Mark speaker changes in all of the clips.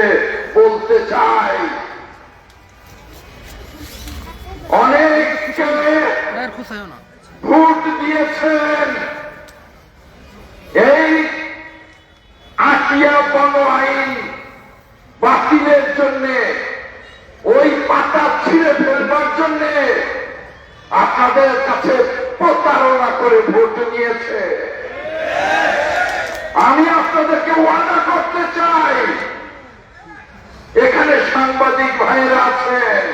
Speaker 1: নেতৃত্বে বলতে চাই। অনেককে
Speaker 2: এর
Speaker 1: ভোট দিয়েছেন। এই আটিয়া বন আইন বাতিলের জন্য ওই পাতা ছিঁড়ে ফেলবার জন্য আপনাদের কাছে প্রতারণা করে ভোট নিয়েছে। আমি আপনাদেরকে ওয়াদা করতে চাই সাংবাদিক ভাইরা আছেন।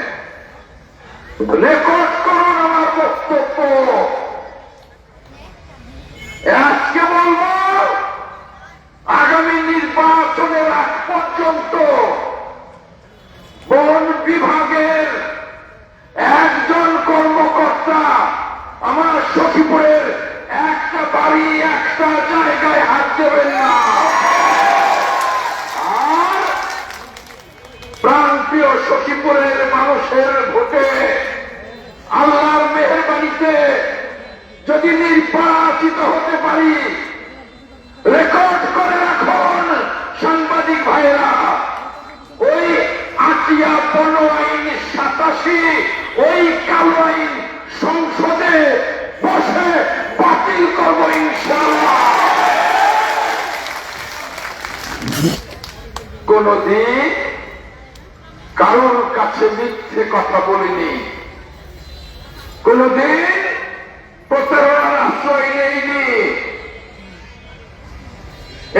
Speaker 1: রেকর্ড করুন আমার বক্তব্য। আজকে বলব, আগামী নির্বাচনের আগ পর্যন্ত বন বিভাগের একজন কর্মকর্তা আমার সখীপুরের প্রান্তীয় সখীপুরের মানুষের ভোটে আল্লাহর মেহরবানিতে যদি নির্বাচিত হতে পারি, রেকর্ড করে রাখুন সাংবাদিক ভাইরা। ওই আটিয়া বন আইন সাতাশি, ওই কালো আইন সংসদে বসে বাতিল করব ইনশাল্লাহ কোনদিন কারোর কাছে মিথ্যে কথা বলিনি। কোনদিন প্রতারণার আশ্রয় নেইনি।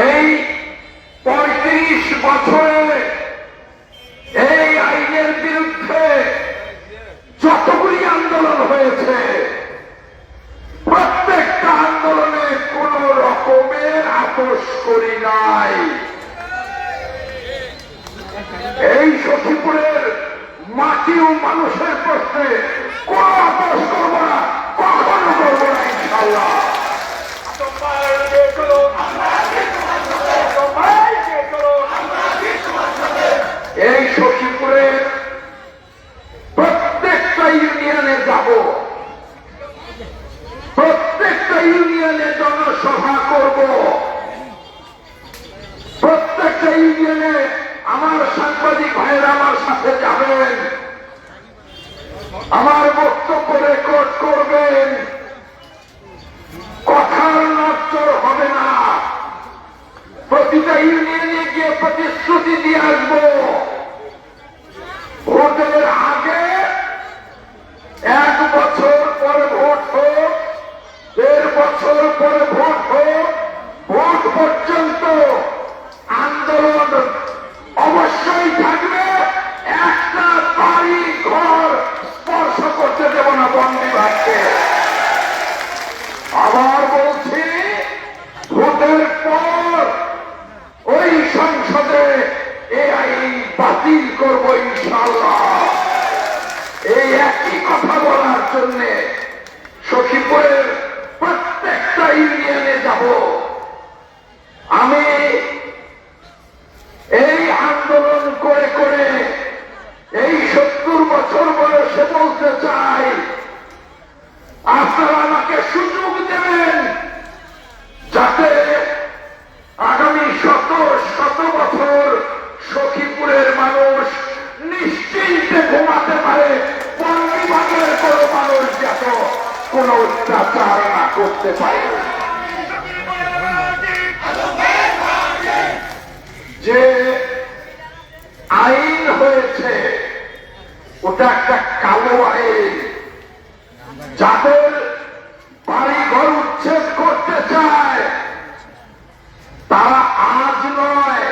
Speaker 1: এই পঁয়ত্রিশ বছরে এই আইনের বিরুদ্ধে যতগুলি আন্দোলন হয়েছে, প্রত্যেকটা আন্দোলনে কোন রকমের আপোষ করি নাই। এই সখীপুরের মাটি ও মানুষের প্রশ্নে কোন আপোষ করব না, কখনো করব না ইনশাল্লাহ এই সখীপুরের প্রত্যেকটা ইউনিয়নে যাব। প্রত্যেকটা ইউনিয়নে জনসভা করব। প্রত্যেকটা ইউনিয়নে আমার সাংবাদিক ভাইয়েরা আমার সাথে যাবেন। আমার বক্তব্য রেকর্ড করবেন। কথার নষ্টর হবে না। প্রতিটা ইউনিয়নে গিয়ে প্রতিশ্রুতি দিয়ে আসব। করব এই একই কথা বলার জন্য সখীপুরের প্রত্যেকটা ইউনিয়নে যাব। আমি এই আন্দোলন করে করে এই সত্তর বছর বয়সে বলতে চাই, আপনারা আমাকে সুযোগ দেবেন। কোন অত্যাচার না করতে পারে যে আইন হয়েছে ওটা একটা কালো আইন যাদের বাড়ি ঘর উচ্ছেদ করতে চায় তারা আজ নয়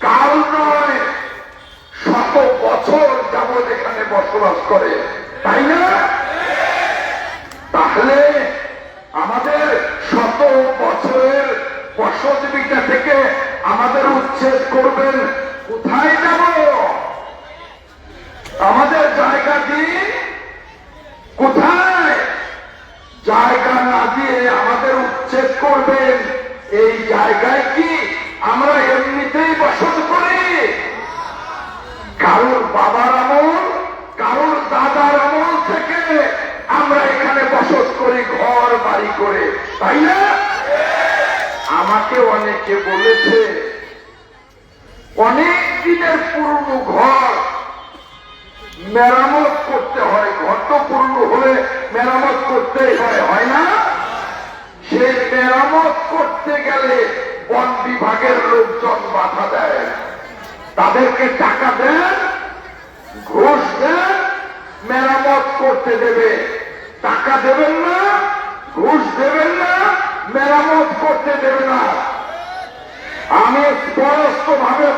Speaker 1: কাল নয় শত বছর যাবৎ এখানে বসবাস করে তাই না তাহলে আমাদের শত বছরের বসজীবিকা থেকে আমাদের উচ্ছেদ করবেন কোথায় যাব? আমাদের জায়গা দিয়ে কোথায়? জায়গা না দিয়ে আমাদের উচ্ছেদ করবেন এই জায়গায় কি আমরা এমনিতেই বসত করি কারোর বাবার আমল কারোর দাদার আমল থেকে আমরা এখানে বসত করি ঘর বাড়ি করে তাই না? আমাকে অনেকে বলেছে, অনেক দিনের পুরনো ঘর মেরামত করতে হয়। ঘর তো পুরনো হলে মেরামত করতেই হয় হয় না? সেই মেরামত করতে গেলে বন বিভাগের লোকজন বাধা দেয়। তাদেরকে টাকা দেন, ঘুষ দেন, মেরামত করতে দেবে। টাকা দেবেন না ঘুষ দেবেন না মেরামত করতে দেবে না। আমি স্পষ্ট ভাবে